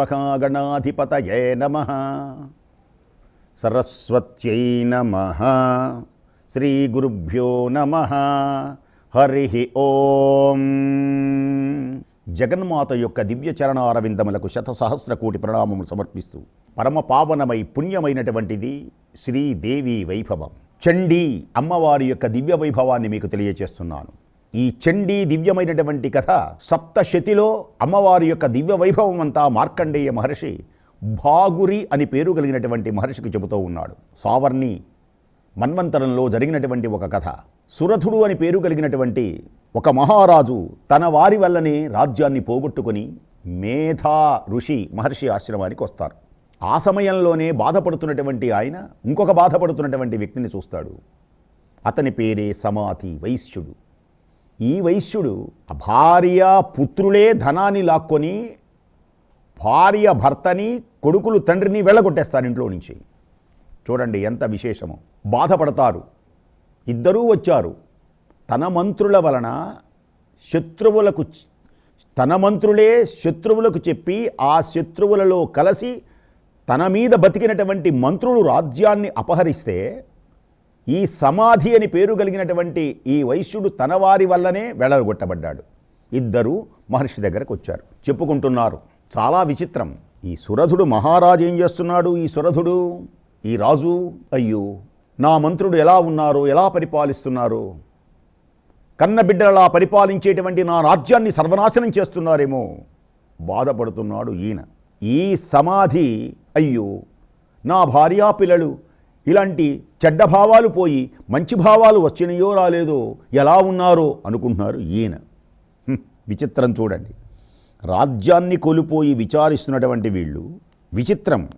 మహాగణాధిపతయే నమ. సరస్వత్యై నమ. శ్రీగురుభ్యో నమ. హరి ఓం. జగన్మాత యొక్క దివ్య చరణారవిందములకు శతసహస్ర కోటి ప్రణామములు సమర్పిస్తూ పరమ పావనమై పుణ్యమైనటువంటిది శ్రీదేవి వైభవం. చండీ అమ్మవారి యొక్క దివ్య వైభవాన్ని మీకు తెలియచేస్తున్నాను. ఈ చండీ దివ్యమైనటువంటి కథ సప్తశతిలో అమ్మవారి యొక్క దివ్య వైభవం అంతా మార్కండేయ మహర్షి భాగురి అని పేరు కలిగినటువంటి మహర్షికి చెబుతూ ఉన్నాడు. సావర్ణి మన్వంతరంలో జరిగినటువంటి ఒక కథ. సురథుడు అని పేరు కలిగినటువంటి ఒక మహారాజు తన వారి వల్లనే రాజ్యాన్ని పోగొట్టుకొని మేధా ఋషి మహర్షి ఆశ్రమానికి వస్తారు. ఆ సమయంలోనే బాధపడుతున్నటువంటి ఆయన ఇంకొక బాధపడుతున్నటువంటి వ్యక్తిని చూస్తాడు. అతని పేరే సమాధి వైశ్యుడు. ఈ వైశ్యుడు భార్య పుత్రులే ధనాన్ని లాక్కొని భార్య భర్తని కొడుకులు తండ్రిని వెళ్ళగొట్టేస్తారు ఇంట్లో నుంచి. చూడండి ఎంత విశేషము. బాధపడతారు. ఇద్దరూ వచ్చారు. తన మంత్రుల వలన శత్రువులకు తన మంత్రులే శత్రువులకు చెప్పి ఆ శత్రువులలో కలిసి తన మీద బతికినటువంటి మంత్రులు రాజ్యాన్ని అపహరిస్తే ఈ సమాధి అని పేరు కలిగినటువంటి ఈ వైశ్యుడు తన వారి వల్లనే వెళ్ళగొట్టబడ్డాడు ఇద్దరు మహర్షి దగ్గరకు వచ్చారు. చెప్పుకుంటున్నారు చాలా విచిత్రం. ఈ సురధుడు మహారాజు ఏం చేస్తున్నాడు? ఈ సురధుడు ఈ రాజు అయ్యో నా మంత్రుడు ఎలా ఉన్నారు ఎలా పరిపాలిస్తున్నారు? కన్నబిడ్డలలా పరిపాలించేటువంటి నా రాజ్యాన్ని సర్వనాశనం చేస్తున్నారేమో? బాధపడుతున్నాడు ఈయన. ఈ సమాధి అయ్యో నా భార్యా పిల్లలు ఇలాంటి చెడ్డ భావాలు పోయి మంచి భావాలు వచ్చినాయో రాలేదో ఎలా ఉన్నారో అనుకుంటున్నారు ఈయన. విచిత్రం చూడండి. రాజ్యాన్ని కోల్పోయి విచారిస్తున్నటువంటి వీళ్ళు విచిత్రం.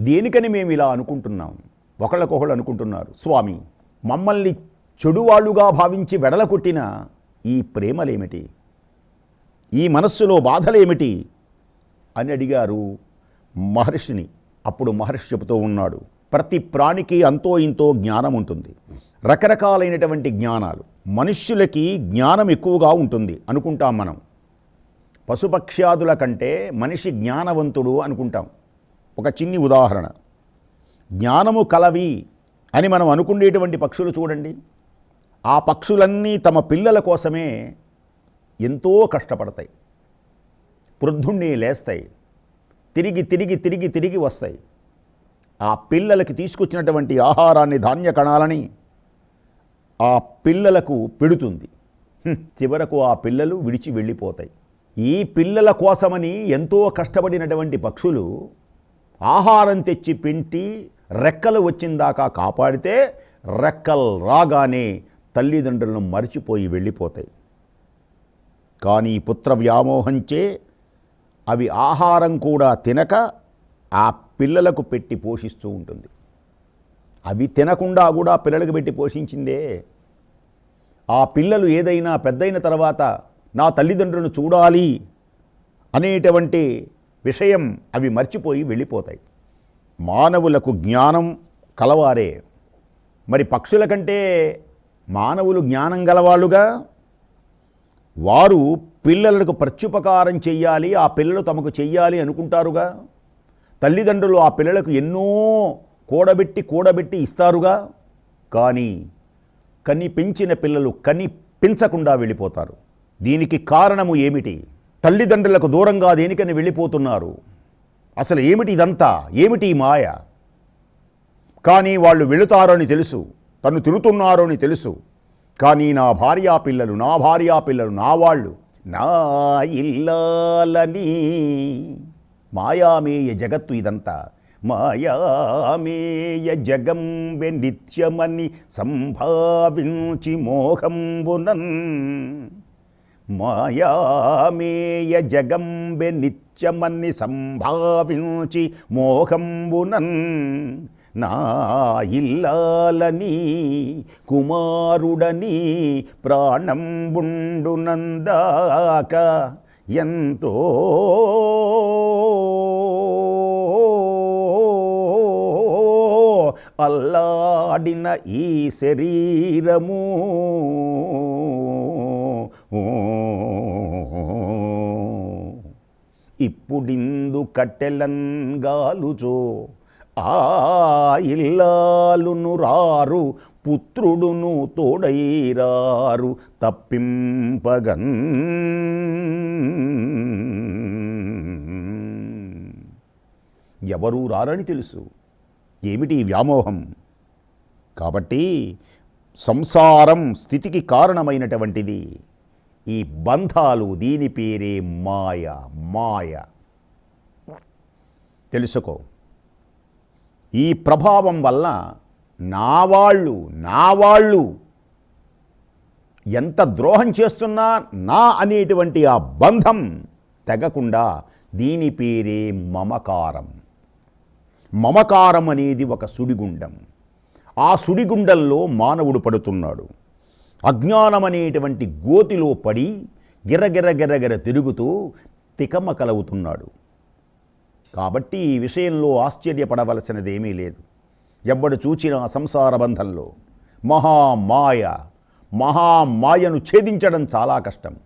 దేనికని మేము ఇలా అనుకుంటున్నాం? ఒకళ్ళకొకళ్ళు అనుకుంటున్నారు. స్వామి మమ్మల్ని చెడువాళ్ళుగా భావించి వెడల కొట్టిన ఈ ప్రేమలేమిటి? ఈ మనస్సులో బాధలేమిటి? అని అడిగారు మహర్షిని. అప్పుడు మహర్షి చెబుతూ ఉన్నాడు. ప్రతి ప్రాణికి అంతో ఇంతో జ్ఞానం ఉంటుంది. రకరకాలైనటువంటి జ్ఞానాలు. మనుష్యులకి జ్ఞానం ఎక్కువగా ఉంటుంది అనుకుంటాం మనం. పశుపక్ష్యాదుల కంటే మనిషి జ్ఞానవంతుడు అనుకుంటాం. ఒక చిన్ని ఉదాహరణ. జ్ఞానము కలవి అని మనం అనుకునేటువంటి పక్షులు చూడండి. ఆ పక్షులన్నీ తమ పిల్లల కోసమే ఎంతో కష్టపడతాయి. వృద్ధుణ్ణి లేస్తాయి. తిరిగి తిరిగి తిరిగి తిరిగి వస్తాయి. ఆ పిల్లలకి తీసుకొచ్చినటువంటి ఆహారాన్ని ధాన్య కణాలని ఆ పిల్లలకు పెడుతుంది. చివరకు ఆ పిల్లలు విడిచి వెళ్ళిపోతాయి. ఈ పిల్లల కోసమని ఎంతో కష్టపడినటువంటి పక్షులు ఆహారం తెచ్చి పింటి రెక్కలు వచ్చిందాకా కాపాడితే రెక్కలు రాగానే తల్లిదండ్రులను మరిచిపోయి వెళ్ళిపోతాయి. కానీ పుత్ర వ్యామోహంచే అవి ఆహారం కూడా తినక ఆ పిల్లలకు పెట్టి పోషిస్తూ ఉంటుంది. అవి తినకుండా కూడా పిల్లలకు పెట్టి పోషించిందే. ఆ పిల్లలు ఏదైనా పెద్దయిన తర్వాత నా తల్లిదండ్రులను చూడాలి అనేటువంటి విషయం అవి మర్చిపోయి వెళ్ళిపోతాయి. మానవులకు జ్ఞానం కలవారే. మరి పక్షుల కంటే మానవులు జ్ఞానం గలవాళ్ళుగా? వారు పిల్లలకు ప్రత్యుపకారం చెయ్యాలి ఆ పిల్లలు తమకు చెయ్యాలి అనుకుంటారుగా? తల్లిదండ్రులు ఆ పిల్లలకు ఎన్నో కూడబెట్టి కూడబెట్టి ఇస్తారుగా కానీ కని పెంచిన పిల్లలు కని పెంచకుండా వెళ్ళిపోతారు. దీనికి కారణము ఏమిటి? తల్లిదండ్రులకు దూరంగా దేనికని వెళ్ళిపోతున్నారు? అసలు ఏమిటి ఇదంతా? ఏమిటి మాయ? కానీ వాళ్ళు వెళుతారని తెలుసు తను తిరుగుతున్నారో అని తెలుసు. కానీ నా భార్యా పిల్లలు నా భార్యా పిల్లలు నా వాళ్ళు నా ఇల్లాలని మాయామేయ జగత్తు ఇదంతా. మాయామేయ జగంబె నిత్యమని సంభావించి మోహంబునన్. మాయామేయ జగంబె నిత్యమని సంభావించి మోహంబునన్. నా ఇల్లాలని కుమారుడని ప్రాణంబుండునందాక ఎంతో అల్లాడిన ఈ శరీరము. ఇప్పుడిందు కట్టెలన్ గాలుచో ఆ ఇల్లాలును రారు పుత్రుడును తోడైరారు తప్పింపగన్. ఎవరూ రారని తెలుసు. ఏమిటి వ్యామోహం? కాబట్టి సంసారం స్థితికి కారణమైనటువంటిది. ఈ బంధాలు దీని పేరే మాయ మాయ. తెలుసుకో. ఈ ప్రభావం వల్ల నా వాళ్ళు నా వాళ్ళు ఎంత ద్రోహం చేస్తున్నా నా అనేటువంటి ఆ బంధం తెగకుండా దీని పేరే మమకారం. మమకారం అనేది ఒక సుడిగుండం. ఆ సుడిగుండంలో మానవుడు పడుతున్నాడు. అజ్ఞానం అనేటువంటి గోతిలో పడి గిరగిరగిరగిర తిరుగుతూ తికమకలవుతున్నాడు. కాబట్టి ఈ విషయంలో ఆశ్చర్యపడవలసినదేమీ లేదు. ఎవ్వడు చూచిన సంసార బంధంలో మహామాయ మహామాయను ఛేదించడం చాలా కష్టం.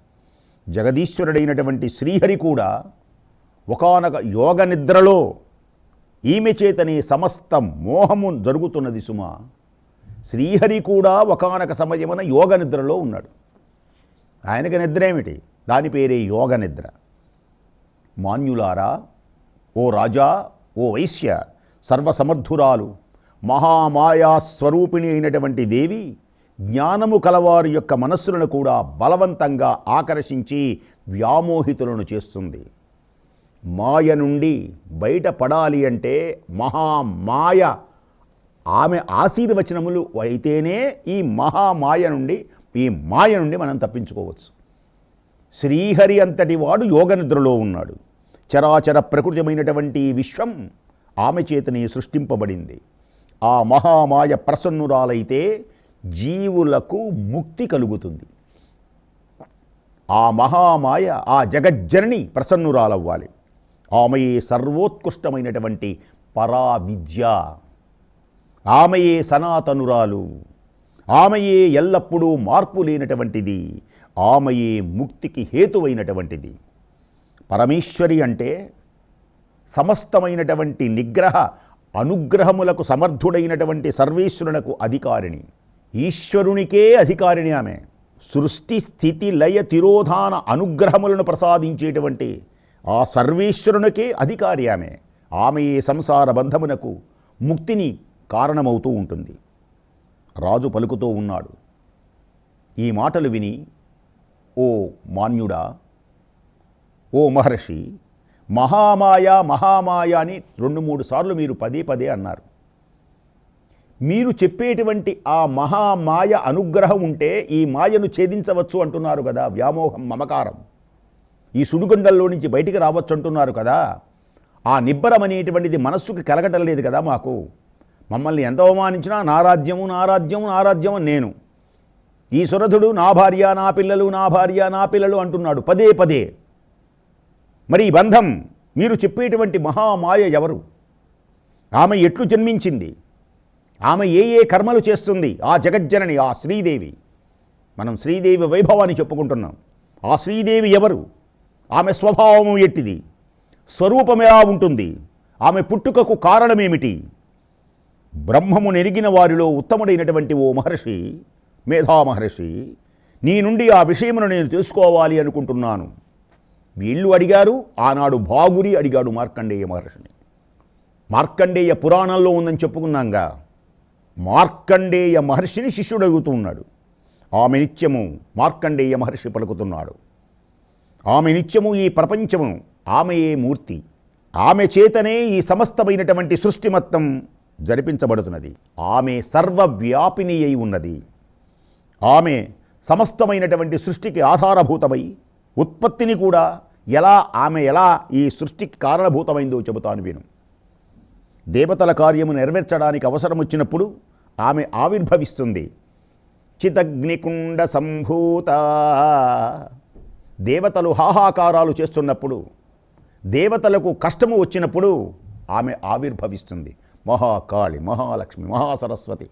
జగదీశ్వరుడైనటువంటి శ్రీహరి కూడా ఒకనొక యోగ నిద్రలో ఈమె చేతనే సమస్త మోహము జరుగుతున్నది సుమ. శ్రీహరి కూడా ఒకనొక సమయమున యోగ నిద్రలో ఉన్నాడు. ఆయనకి నిద్ర ఏమిటి? దాని పేరే యోగ నిద్ర. మాన్యులారా ఓ రాజా ఓ వైశ్య సర్వసమర్థురాలు మహామాయా స్వరూపిణి అయినటువంటి దేవి జ్ఞానము కలవారి యొక్క మనస్సులను కూడా బలవంతంగా ఆకర్షించి వ్యామోహితులను చేస్తుంది. మాయ నుండి బయటపడాలి అంటే మహామాయ. ఆమె ఆశీర్వచనములు అయితేనే ఈ మహామాయ నుండి ఈ మాయ నుండి మనం తప్పించుకోవచ్చు. శ్రీహరి అంతటి వాడు యోగ నిద్రలో ఉన్నాడు. చరాచర ప్రకృతమైనటువంటి విశ్వం ఆమె చేతనే సృష్టింపబడింది. ఆ మహామాయ ప్రసన్నురాలైతే జీవులకు ముక్తి కలుగుతుంది. ఆ మహామాయ ఆ జగజ్జనని ప్రసన్నురాలవ్వాలి. ఆమెయే సర్వోత్కృష్టమైనటువంటి పరా విద్య ఆమెయే సనాతనురాలు. ఆమెయే ఎల్లప్పుడూ మార్పు లేనటువంటిది. ఆమెయే ముక్తికి హేతువైనటువంటిది. పరమేశ్వరి అంటే సమస్తమైనటువంటి నిగ్రహ అనుగ్రహములకు సమర్థుడైనటువంటి సర్వేశ్వరునకు అధికారిణి. ఈశ్వరునికే అధికారిణి ఆమె. సృష్టి స్థితి లయ తిరోధాన అనుగ్రహములను ప్రసాదించేటువంటి ఆ సర్వేశ్వరునికే అధికారి ఆమె. ఆమె ఈ సంసార బంధమునకు ముక్తిని కారణమవుతూ ఉంటుంది. రాజు పలుకుతూ ఉన్నాడు. ఈ మాటలు విని ఓ మాన్యుడా ఓ మహర్షి మహామాయ మహామాయ అని రెండు మూడు సార్లు మీరు పదే పదే అన్నారు. మీరు చెప్పేటువంటి ఆ మహామాయ అనుగ్రహం ఉంటే ఈ మాయను ఛేదించవచ్చు అంటున్నారు కదా వ్యామోహం మమకారం. ఈ సుడిగుండల్లో నుంచి బయటికి రావచ్చు అంటున్నారు కదా ఆ నిబ్బరం అనేటువంటిది మనస్సుకి కలగటం లేదు కదా మాకు. మమ్మల్ని ఎంత అవమానించినా నా రాజ్యము నా రాజ్యము నా రాజ్యం నేను. ఈ సురధుడు నా భార్య నా పిల్లలు నా భార్య నా పిల్లలు అంటున్నాడు పదే పదే. మరి ఈ బంధం మీరు చెప్పేటువంటి మహామాయ ఎవరు? ఆమె ఎట్లు జన్మించింది? ఆమె ఏ ఏ కర్మలు చేస్తుంది? ఆ జగజ్జనని ఆ శ్రీదేవి. మనం శ్రీదేవి వైభవాన్ని చెప్పుకుంటున్నాం. ఆ శ్రీదేవి ఎవరు? ఆమె స్వభావము ఎట్టిది? స్వరూపం ఎలా ఉంటుంది? ఆమె పుట్టుకకు కారణమేమిటి? బ్రహ్మము నెరిగిన వారిలో ఉత్తముడైనటువంటి ఓ మహర్షి మేధా మహర్షి నీ నుండి ఆ విషయమును నేను తెలుసుకోవాలి అనుకుంటున్నాను. వీళ్ళు అడిగారు ఆనాడు భాగురి అడిగాడు మార్కండేయ మహర్షిని. మార్కండేయ పురాణంలో ఉందని చెప్పుకున్నాంగా మార్కండేయ మహర్షిని శిష్యుడు అడుగుతూ ఉన్నాడు. ఆమె నిత్యము మార్కండేయ మహర్షి పలుకుతున్నాడు. ఆమె నిత్యము ఈ ప్రపంచము ఆమెయే మూర్తి. ఆమె చేతనే ఈ సమస్తమైనటువంటి సృష్టి మొత్తం జరిపించబడుతున్నది. ఆమె సర్వవ్యాపిని అయి ఉన్నది. ఆమె సమస్తమైనటువంటి సృష్టికి ఆధారభూతమై ఉత్పత్తిని కూడా ఎలా ఆమె ఎలా ఈ సృష్టికి కారణభూతమైందో చెబుతాను విను. దేవతల కార్యము నెరవేర్చడానికి అవసరం వచ్చినప్పుడు ఆమె ఆవిర్భవిస్తుంది. చితగ్నికుండ సంభూత. దేవతలు హాహాకారాలు చేస్తున్నప్పుడు దేవతలకు కష్టము వచ్చినప్పుడు ఆమె ఆవిర్భవిస్తుంది. మహాకాళి మహాలక్ష్మి మహాసరస్వతి.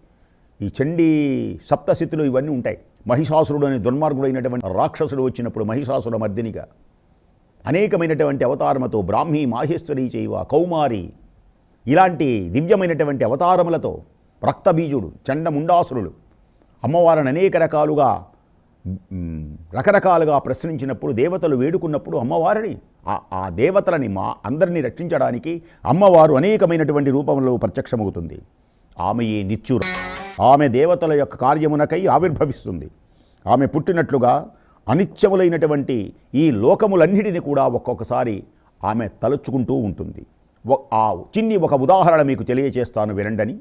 ఈ చండీ సప్తశితులు ఇవన్నీ ఉంటాయి. మహిషాసురుడు అనే దుర్మార్గుడైనటువంటి రాక్షసుడు వచ్చినప్పుడు మహిషాసుర మర్దినిగా. అనేకమైనటువంటి అవతారములతో బ్రాహ్మీ మాహేశ్వరి చేయువ కౌమారి ఇలాంటి దివ్యమైనటువంటి అవతారములతో రక్తబీజుడు చండముండాసురుడు అమ్మవారిని అనేక రకాలుగా రకరకాలుగా ప్రశ్నించినప్పుడు దేవతలు వేడుకున్నప్పుడు అమ్మవారిని ఆ- ఆ దేవతలని మా అందరినీ రక్షించడానికి అమ్మవారు అనేకమైనటువంటి రూపంలో ప్రత్యక్షమవుతుంది. ఆమె ఈ నిత్యుర ఆమె దేవతల యొక్క కార్యమునకై ఆవిర్భవిస్తుంది. ఆమె పుట్టినట్లుగా అనిత్యములైనటువంటి ఈ లోకములన్నిటిని కూడా ఒక్కొక్కసారి ఆమె తలుచుకుంటూ ఉంటుంది. ఆ చిన్ని ఒక ఉదాహరణ మీకు తెలియచేస్తాను వినండని.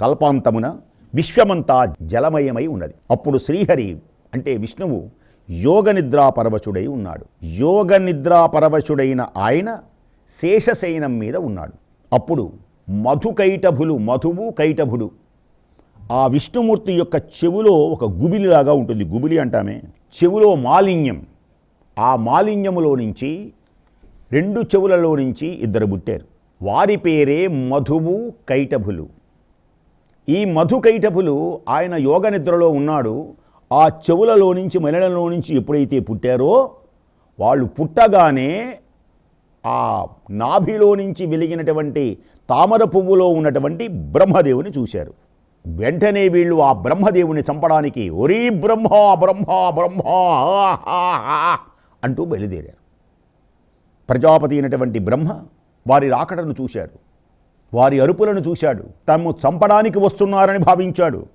కల్పాంతమున విశ్వమంతా జలమయమై ఉన్నది. అప్పుడు శ్రీహరి అంటే విష్ణువు యోగ నిద్రా ఉన్నాడు. యోగ నిద్రా ఆయన శేషశయనం మీద ఉన్నాడు. అప్పుడు మధుకైటభులు మధువు కైటభుడు ఆ విష్ణుమూర్తి యొక్క చెవులో ఒక గుబిలిలాగా ఉంటుంది. గుబిలి అంటామే. చెవులో మాలిన్యం. ఆ మాలిన్యములో నుంచి రెండు చెవులలో నుంచి ఇద్దరు పుట్టారు. వారి పేరే మధువు కైటభులు. ఈ మధు కైటభులు ఆయన యోగ నిద్రలో ఉన్నాడు. ఆ చెవులలో నుంచి మలినలో నుంచి ఎప్పుడైతే పుట్టారో వాళ్ళు పుట్టగానే ఆ నాభిలో నుంచి వెలిగినటువంటి తామర పువ్వులో ఉన్నటువంటి బ్రహ్మదేవుని చూశారు. వెంటనే వీళ్ళు ఆ బ్రహ్మదేవుని చంపడానికి ఒరీ బ్రహ్మ బ్రహ్మ బ్రహ్మ అంటూ బయలుదేరారు. ప్రజాపతి అయినటువంటి బ్రహ్మ వారి రాకడను చూశాడు. వారి అరుపులను చూశాడు. తమ్ము చంపడానికి వస్తున్నారని భావించాడు.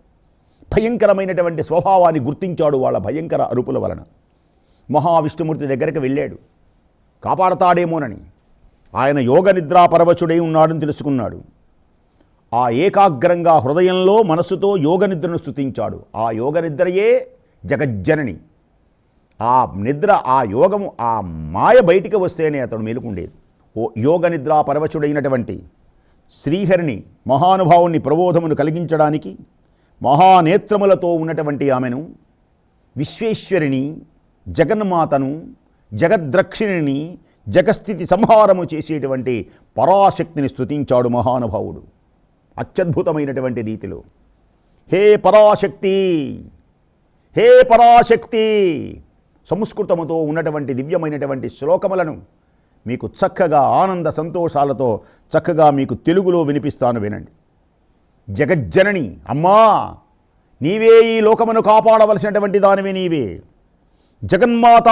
భయంకరమైనటువంటి స్వభావాన్ని గుర్తించాడు వాళ్ళ భయంకర అరుపుల వలన. మహావిష్ణుమూర్తి దగ్గరికి వెళ్ళాడు. కాపాడతాడేమోనని. ఆయన యోగ నిద్రాపరవశుడై ఉన్నాడని తెలుసుకున్నాడు. ఆ ఏకాగ్రంగా హృదయంలో మనస్సుతో యోగనిద్రను స్థుతించాడు ఆ యోగనిద్రయే జగజ్జనని. ఆ నిద్ర ఆ యోగము ఆ మాయ బయటికి వస్తేనే అతడు మేలుకుండేది. ఓ యోగ నిద్రా పరవశుడైనటువంటి శ్రీహరిని మహానుభావుని ప్రబోధమును కలిగించడానికి మహానేత్రములతో ఉన్నటువంటి ఆమెను విశ్వేశ్వరిని జగన్మాతను జగద్రక్షిణిని జగస్థితి సంహారము చేసేటువంటి పరాశక్తిని స్తుతించాడు మహానుభావుడు. అత్యద్భుతమైనటువంటి రీతిలో హే పరాశక్తి హే పరాశక్తి సంస్కృతముతో ఉన్నటువంటి దివ్యమైనటువంటి శ్లోకములను మీకు చక్కగా ఆనంద సంతోషాలతో చక్కగా మీకు తెలుగులో వినిపిస్తాను వినండి. జగజ్జనని అమ్మా నీవే ఈ లోకమును కాపాడవలసినటువంటి దానివి నీవే. జగన్మాత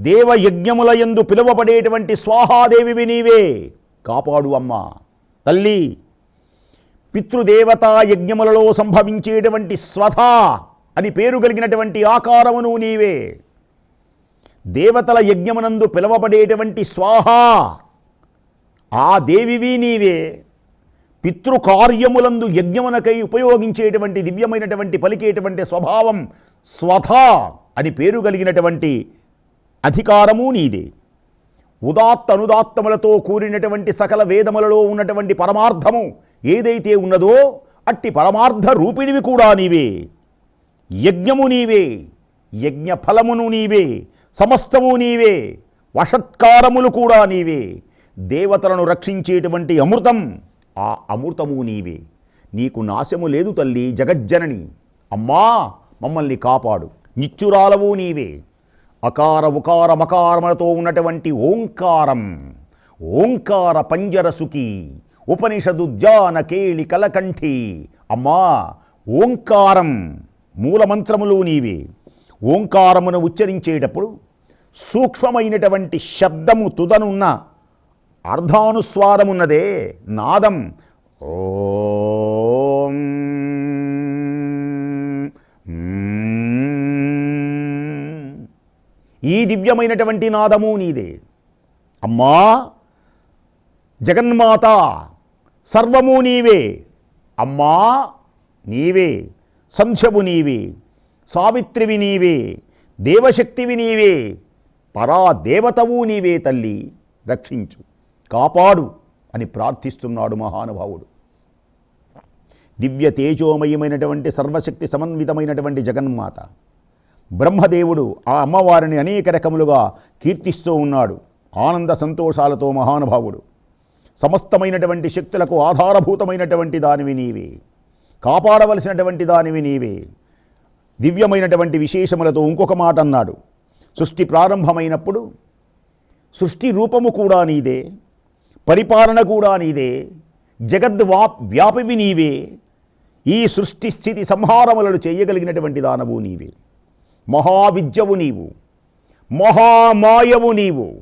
దేవయజ్ఞముల యందు పిలువబడేటువంటి స్వాహాదేవివి నీవే. కాపాడు అమ్మా తల్లి. పితృదేవతా యజ్ఞములలో సంభవించేటువంటి స్వధ అని పేరు కలిగినటువంటి ఆకారమును నీవే. దేవతల యజ్ఞమునందు పిలవబడేటువంటి స్వాహ ఆ దేవివి నీవే. పితృకార్యములందు యజ్ఞమునకై ఉపయోగించేటువంటి దివ్యమైనటువంటి పలికేటువంటి స్వభావం స్వధ అని పేరు కలిగినటువంటి అధికారము నీదే. ఉదాత్త అనుదాత్తములతో కూడినటువంటి సకల వేదములలో ఉన్నటువంటి పరమార్థము ఏదైతే ఉన్నదో అట్టి పరమార్థ రూపిణివి కూడా నీవే. యజ్ఞము నీవే యజ్ఞ ఫలమును నీవే సమస్తము నీవే వషత్కారములు కూడా నీవే. దేవతలను రక్షించేటువంటి అమృతం ఆ అమృతము నీవే. నీకు నాశము లేదు తల్లి జగజ్జనని. అమ్మా మమ్మల్ని కాపాడు. నిచ్చురాలవు నీవే. అకార ఉకార మకారములతో ఉన్నటువంటి ఓంకారం ఓంకార పంజరసుకి ఉపనిషదు ధ్యాన కేళి కలకంఠి. అమ్మా ఓంకారం మూలమంత్రములు నీవే. ఓంకారమును ఉచ్చరించేటప్పుడు సూక్ష్మమైనటువంటి శబ్దము తుదనున్న అర్ధానుస్వారమున్నదే నాదం. ఓం. ఈ దివ్యమైనటువంటి నాదము నీదే. అమ్మా జగన్మాత సర్వము నీవే. అమ్మా నీవే. సంధ్యము నీవే. సావిత్రివి నీవే. దేవశక్తివి నీవే. పరాదేవతవు నీవే తల్లి. రక్షించు. కాపాడు అని ప్రార్థిస్తున్నాడు మహానుభావుడు. దివ్య తేజోమయమైనటువంటి సర్వశక్తి సమన్వితమైనటువంటి జగన్మాత. బ్రహ్మదేవుడు ఆ అమ్మవారిని అనేక రకములుగా కీర్తిస్తూ ఉన్నాడు. ఆనంద సంతోషాలతో మహానుభావుడు. సమస్తమైనటువంటి శక్తులకు ఆధారభూతమైనటువంటి దానివి నీవే. కాపాడవలసినటువంటి దానివి నీవే. దివ్యమైనటువంటి విశేషములతో ఇంకొక మాట అన్నాడు సృష్టి ప్రారంభమైనప్పుడు సృష్టి రూపము కూడా నీదే. పరిపాలన కూడా నీదే. జగద్వా వ్యాపివి నీవే. ఈ సృష్టి స్థితి సంహారములను చేయగలిగినటువంటి దానవు నీవే. మహావిద్యవు నీవు. మహామాయవు నీవు.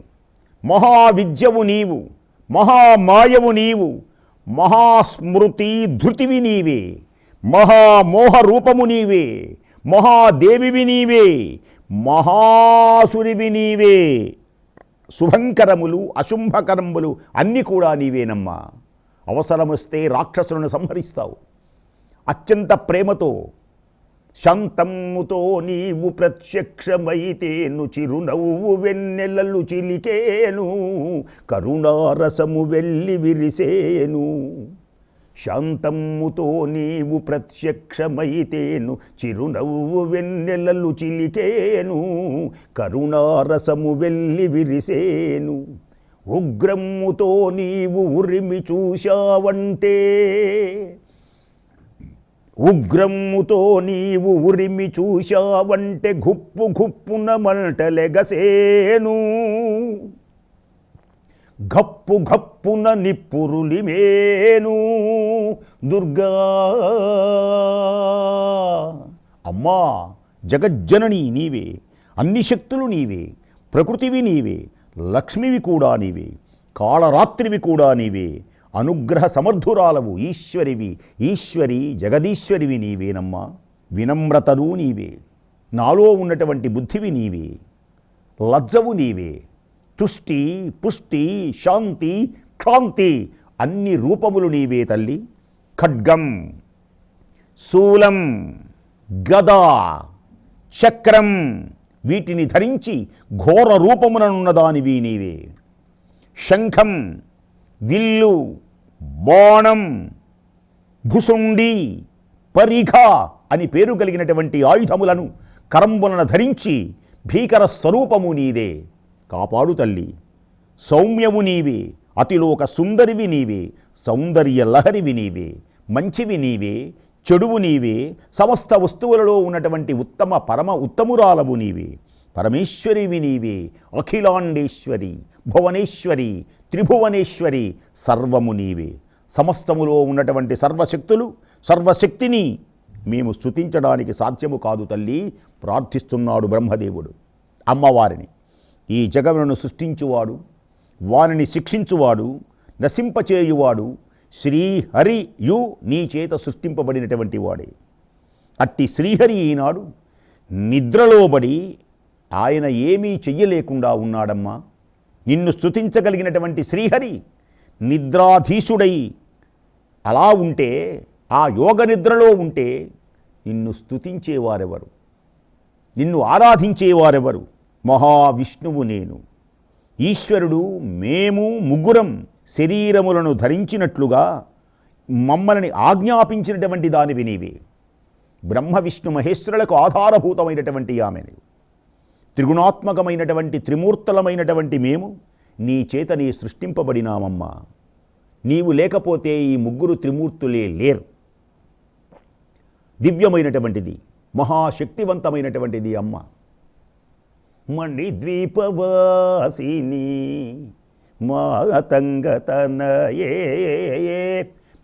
మహావిద్యవు నీవు. మహామాయవు నీవు మహాస్మృతి ధృతివి నీవే మహామోహ రూపము నీవే మహాదేవివి నీవే మహాసురివి నీవే. శుభంకరములు అశుంభకరములు అన్నీ కూడా నీవేనమ్మా. అవసరమొస్తే రాక్షసులను సంహరిస్తావు. అత్యంత ప్రేమతో శాంతమ్ముతో నీవు ప్రత్యక్షమైతేను చిరునవ్వు వెన్నెలలు చిలికేను కరుణారసము వెళ్ళి విరిసేను. శాంతమ్ముతో నీవు ప్రత్యక్షమైతేను చిరునవ్వు వెన్నెలలు చిలికేను కరుణారసము వెళ్ళి విరిసేను. ఉగ్రమ్ముతో నీవు ఉరిమి చూశావంటే ఉగ్రమ్ముతో నీవు ఉరిమి చూశావంటే గుప్పు గుప్పున మంటలెగసేను గప్పు గప్పున నిప్పురులిమేను దుర్గా! అమ్మా జగజ్జనని నీవే అన్ని శక్తులు నీవే ప్రకృతివి నీవే లక్ష్మివి కూడా నీవే కాళరాత్రివి కూడా నీవే అనుగ్రహ సమర్థురాలవు ఈశ్వరివి. ఈశ్వరి జగదీశ్వరివి నీవేనమ్మా వినమ్రతను నీవే. నాలో ఉన్నటువంటి బుద్ధివి నీవే. లజ్జవు నీవే. తుష్టి పుష్టి శాంతి క్షాంతి అన్ని రూపములు నీవే తల్లి. ఖడ్గం శూలం గద చక్రం వీటిని ధరించి ఘోర రూపముననున్నదానివి నీవే. శంఖం విల్లు బాణం భుసుండి పరిఘ అని పేరు కలిగినటువంటి ఆయుధములను కరంబులను ధరించి భీకర స్వరూపము నీదే కాపాడు తల్లి. సౌమ్యము నీవే. అతిలోక సుందరివి నీవే. సౌందర్య లహరివి నీవే. మంచివి నీవే. చెడువు నీవే. సమస్త వస్తువులలో ఉన్నటువంటి ఉత్తమ పరమ ఉత్తమురాలవు నీవే. పరమేశ్వరివి నీవే. అఖిలాండేశ్వరి. భువనేశ్వరి త్రిభువనేశ్వరి సర్వము నీవే. సమస్తములో ఉన్నటువంటి సర్వశక్తులు సర్వశక్తిని మేము స్థుతించడానికి సాధ్యము కాదు తల్లి ప్రార్థిస్తున్నాడు బ్రహ్మదేవుడు అమ్మవారిని. ఈ జగమును సృష్టించువాడు వారిని శిక్షించువాడు నశింపచేయువాడు శ్రీహరి యు నీ చేత సృష్టింపబడినటువంటి వాడే. అట్టి శ్రీహరి ఈనాడు నిద్రలోబడి ఆయన ఏమీ చెయ్యలేకుండా ఉన్నాడమ్మా. నిన్ను స్థుతించగలిగినటువంటి శ్రీహరి నిద్రాధీశుడై అలా ఉంటే ఆ యోగ నిద్రలో ఉంటే నిన్ను స్థుతించేవారెవరు నిన్ను ఆరాధించేవారెవరు? మహావిష్ణువు నేను. ఈశ్వరుడు మేము ముగ్గురం శరీరములను ధరించినట్లుగా మమ్మల్ని ఆజ్ఞాపించినటువంటి దానివి నీవే. బ్రహ్మ విష్ణు మహేశ్వరులకు ఆధారభూతమైనటువంటి ఆమెను త్రిగుణాత్మకమైనటువంటి త్రిమూర్తులమైనటువంటి మేము నీ చేత నీ సృష్టింపబడినామమ్మా. నీవు లేకపోతే ఈ ముగ్గురు త్రిమూర్తులే లేరు. దివ్యమైనటువంటిది మహాశక్తివంతమైనటువంటిది అమ్మ. మణిద్వీపవాసిని మాతంగతనయే.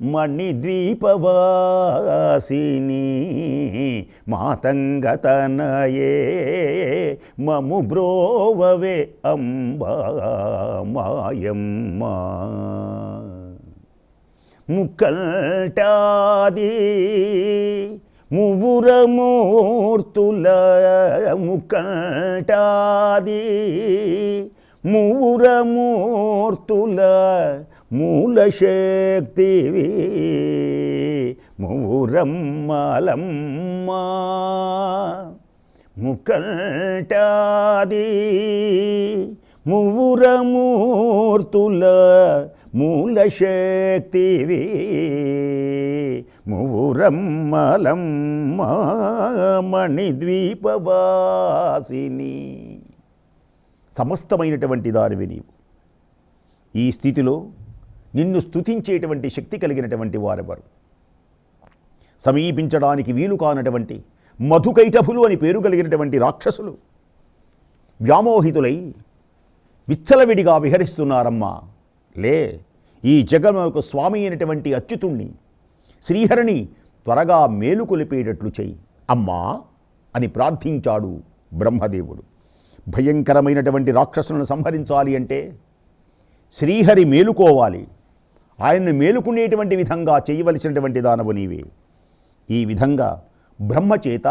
మణిద్వీపవాసిని మాతంగతనయే మము బ్రోవవే అంబా మాయమ్మ. ముక్కల్టాది మువురమూర్తుల ముక్కల్టాది మువురమూర్తుల మూలశక్తివి. మూరమ్మలమ్మ ముక్కల్టాది మూరమూర్తుల మూలశక్తివి. మూరమ్మలమ్మ మణిద్వీపవాసిని. సమస్తమైనటువంటి దానివి నీవు. ఈ స్థితిలో నిన్ను స్తుతించేటువంటి శక్తి కలిగినటువంటి వారెవరు? సమీపించడానికి వీలు కానటువంటి మధుకైటభులు అని పేరు కలిగినటువంటి రాక్షసులు వ్యామోహితులై విచ్చలవిడిగా విహరిస్తున్నారమ్మా. లే ఈ జగముకు స్వామి అయినటువంటి అచ్యుతుణ్ణి శ్రీహరిని త్వరగా మేలుకొలిపేటట్లు చెయ్యి అమ్మా అని ప్రార్థించాడు బ్రహ్మదేవుడు. భయంకరమైనటువంటి రాక్షసులను సంహరించాలి అంటే శ్రీహరి మేలుకోవాలి. ఆయన్ను మేలుకునేటువంటి విధంగా చేయవలసినటువంటి దానవు నీవే. ఈ విధంగా బ్రహ్మచేత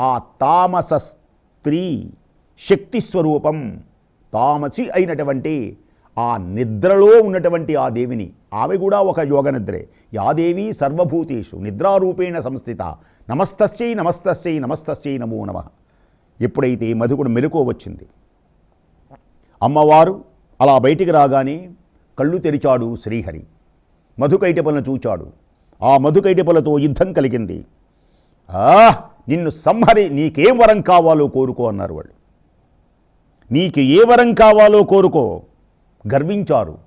ఆ తామస స్త్రీ శక్తి స్వరూపం తామసి అయినటువంటి ఆ నిద్రలో ఉన్నటువంటి ఆ దేవిని ఆమె కూడా ఒక యోగ నిద్రే. యాదేవి సర్వభూతేషు నిద్రారూపేణ సంస్థిత నమస్తస్యై నమస్తస్యై నమస్తస్యై నమో నమ. ఎప్పుడైతే మధుకుడు మెలకువ వచ్చింది అమ్మవారు అలా బయటికి రాగానే కళ్ళు తెరిచాడు శ్రీహరి. మధుకైటపలను చూచాడు. ఆ మధుకైటపలతో యుద్ధం కలిగింది. ఆ నిన్ను సంహరి నీకేం వరం కావాలో కోరుకో అన్నారు వాళ్ళు నీకు ఏ వరం కావాలో కోరుకో గర్వించారు.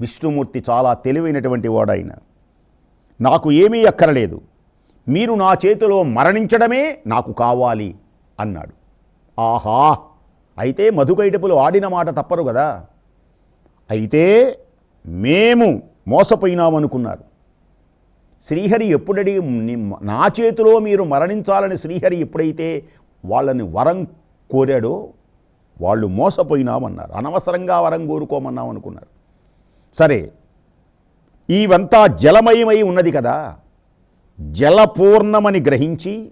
విష్ణుమూర్తి చాలా తెలివైనటువంటి వాడాయన. నాకు ఏమీ అక్కరలేదు. మీరు నా చేతిలో మరణించడమే నాకు కావాలి అన్నాడు. ఆహా అయితే మధుకైటపులు ఆడిన మాట తప్పరు కదా అయితే మేము మోసపోయినామనుకున్నారు. శ్రీహరి ఎప్పుడడి ని- నా చేతిలో మీరు మరణించాలని శ్రీహరి ఎప్పుడైతే వాళ్ళని వరం కోరాడో వాళ్ళు మోసపోయినామన్నారు. అనవసరంగా వరం కోరుకోమన్నాం అనుకున్నారు సరే ఇవంతా జలమయమై ఉన్నది కదా. జలపూర్ణమని గ్రహించి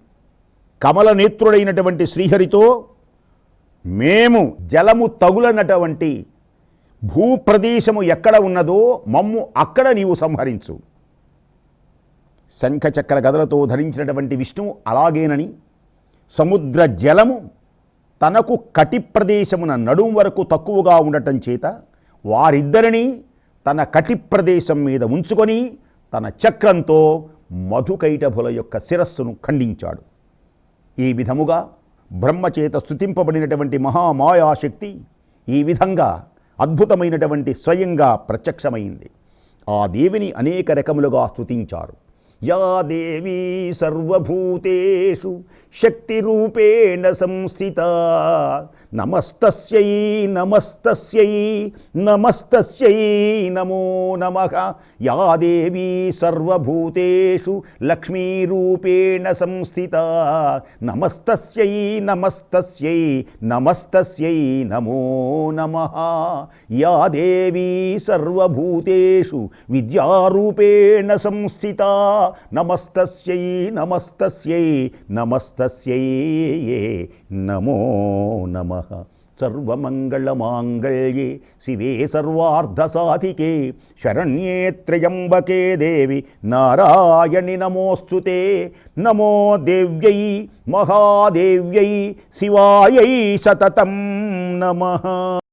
కమల నేత్రుడైనటువంటి శ్రీహరితో మేము జలము తగులనటువంటి భూప్రదేశము ఎక్కడ ఉన్నదో మమ్ము అక్కడ నీవు సంహరించు. శంఖచక్ర గదలతో ధరించినటువంటి విష్ణువు అలాగేనని సముద్ర జలము తనకు కటి ప్రదేశమున నడుం వరకు తక్కువగా ఉండటం చేత వారిద్దరిని తన కటి ప్రదేశం మీద ఉంచుకొని తన చక్రంతో మధుకైటభుల యొక్క శిరస్సును ఖండించాడు. ఈ విధముగా బ్రహ్మచేత స్థుతింపబడినటువంటి మహామాయాశక్తి ఈ విధంగా అద్భుతమైనటువంటి స్వయంగా ప్రత్యక్షమైంది. ఆ దేవిని అనేక రకములుగా స్తుతించారు. యా దేవీ సర్వభూతేషు శక్తిరూపేణ సంస్థిత నమస్తస్యై నమస్తస్యై నమస్తస్యై నమో నమ. యా దేవీ సర్వభూతేషు లక్ష్మీరూపేణ సంస్థిత. నమస్తస్యై నమస్తస్యై నమస్తస్యై నమో నమ. యా దేవీ సర్వభూతేషు విద్యారూపేణ సంస్థిత. నమస్తస్యై నమస్తస్యై నమస్తస్యై నమో నమ. నమః. సర్వమంగళమాంగళ్యే శివే సర్వార్ధసాధికే. శరణ్యే త్రయంబకే దేవి నారాయణి నమోస్తుతే. నమో దేవ్యై మహాదేవ్యై శివాయై సతతం నమః.